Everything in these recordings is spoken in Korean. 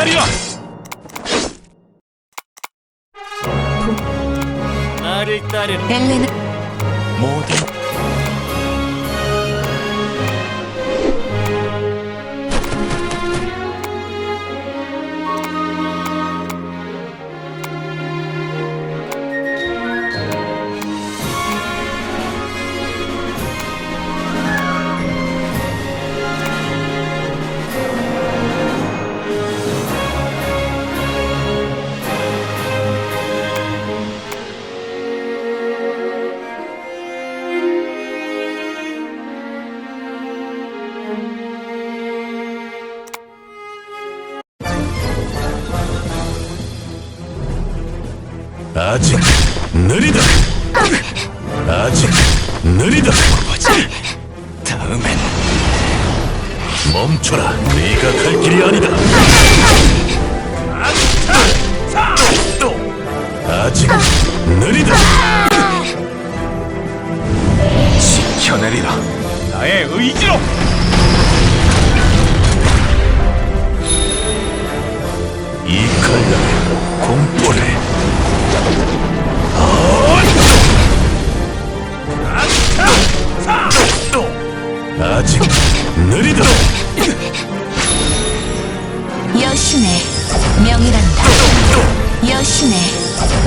기다리라. 나를 따르라. 엘레나 모든 아직 느리다. 아직 느리다. 다음엔 멈춰라. 네가 갈 길이 아니다. 아직 느리다. 지켜내리라. 나의 의지로. 이 칼날에 공포를. 여신의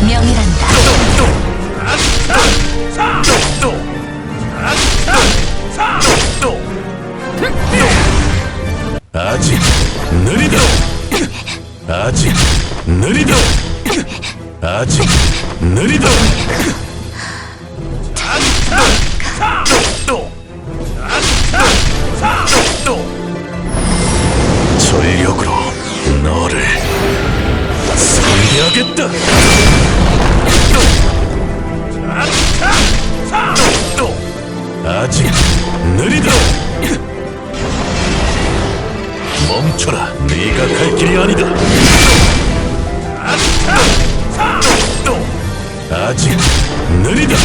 명이란다. 아직 느리다. 아직 느리다. 아직 느리다. 전 상대하겠다. 아직 느리다. 멈춰라. 네가 갈 길이 아니다. 아직 느리다.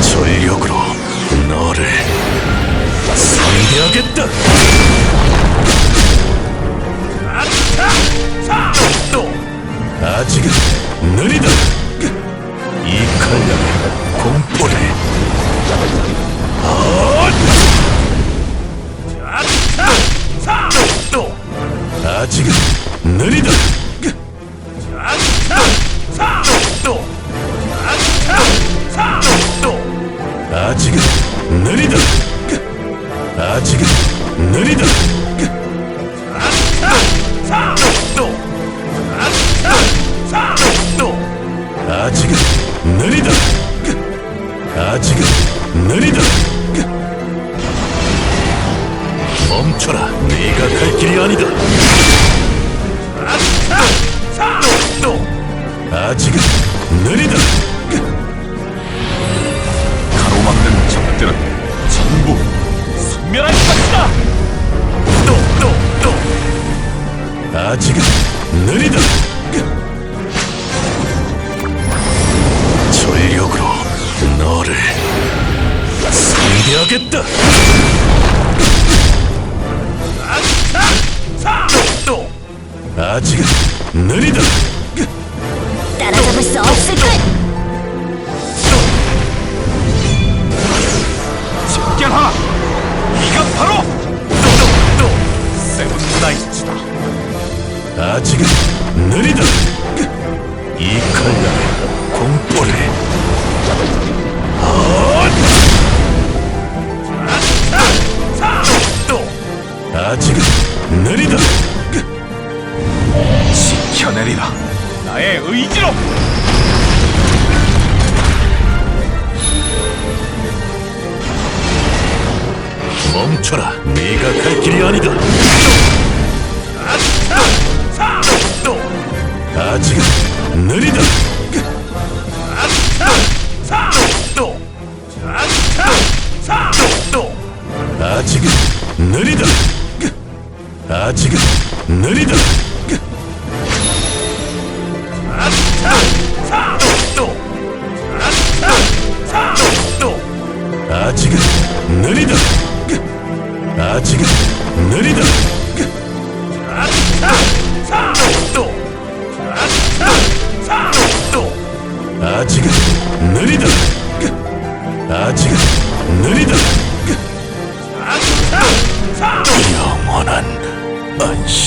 전력으로 너를 상대하겠다. 느리다. 가로막는 적들은 전부 섬멸할 것이다. 아직 느리다. 전력으로 너를 상대하겠다. 아직 느리다. 따라잡을 수 없을 걸. 집결하라. 네가 바로 세븐나이츠다. 아직 느리다. 이 칼날에 공포를. 아직 느리다. 지켜내리라. 나의 의지로. 멈춰라. 네가 갈 길이 아니다. 아직 느리다. 아직 느리다. 아직 느리다. 아직 아직은 느리다. 아직은 느리다. 아직은 느리다. 영원한 안식.